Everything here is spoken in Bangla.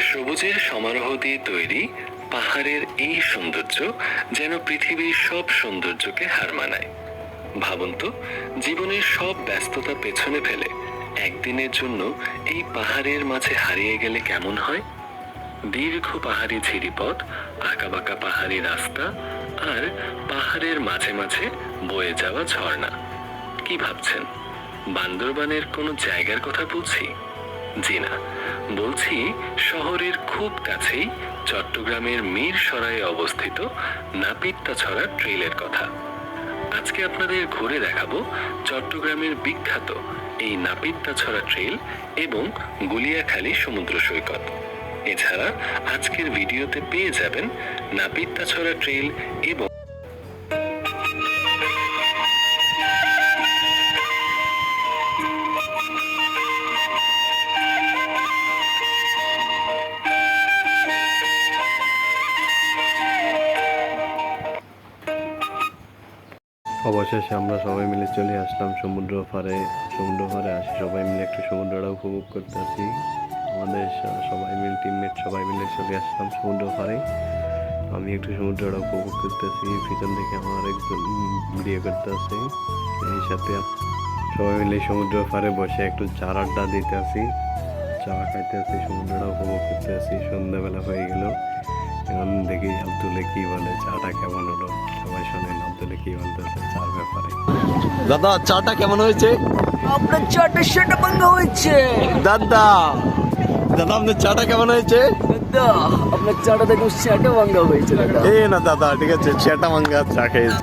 সবুজের সমারোহ দিয়ে তৈরি পাহাড়ের এই সৌন্দর্য যেন পৃথিবীর সব সৌন্দর্যকে হার মানায়। ভাবুন তো, জীবনের সব ব্যস্ততা পেছনে ফেলে একদিনের জন্য এই পাহাড়ের মাঝে হারিয়ে গেলে কেমন হয়? দীর্ঘ পাহাড়ি ঝিরিপথ আঁকাবাঁকা পাহাড়ি রাস্তা আর পাহাড়ের মাঝে মাঝে বয়ে যাওয়া ঝর্ণা। কি ভাবছেন? বান্দরবানের কোনো জায়গার কথা বলছি? জি না। বলছি শহরের খুব কাছেই চট্টগ্রামের মীর সরায়ে অবস্থিত নাপিত্তাছড়া ট্রেলের কথা। আজকে আপনাদের ঘুরে দেখাবো চট্টগ্রামের বিখ্যাত এই নাপিত্তাছড়া ট্রেল এবং গুলিয়াখালী সমুদ্র সৈকত। এছাড়া আজকের ভিডিওতে পেয়ে যাবেন নাপিত্তাছড়া ট্রেল এবং অবশেষে আমরা সবাই মিলে চলে আসলাম সমুদ্র পাড়ে। সমুদ্র পাড়ে আসি সবাই মিলে একটু সমুদ্রটা উপভোগ করতেছি আমাদের সবাই মিলে টিমমেট সবাই মিলে চলে আসলাম সমুদ্র পাড়ে। আমি একটু সমুদ্রটা উপভোগ করতেছি পিছন থেকে আমার একজন ভিডিও করতেছে এই সাথে সবাই মিলে সমুদ্র পাড়ে বসে একটু চার আড্ডা দিতে আসি। চা খাইতে আসি, সমুদ্রটা উপভোগ করতে আসি। সন্ধ্যাবেলা হয়ে গেল। এখন দেখি আব্দুলে কি বলে, চাটা কেমন হলো? সবাই দাদা চাটা কেমন হয়েছে? আপনার চাটা সেটা বন্ধ হয়েছে। দাদা দাদা আপনার চাটা কেমন হয়েছে? দাদা আপনার চাটা দেখুন সেটা ভাঙ্গা হয়েছে দাদা। এ না দাদা ঠিক আছে সেটা ভাঙ্গা চা খেয়েছি।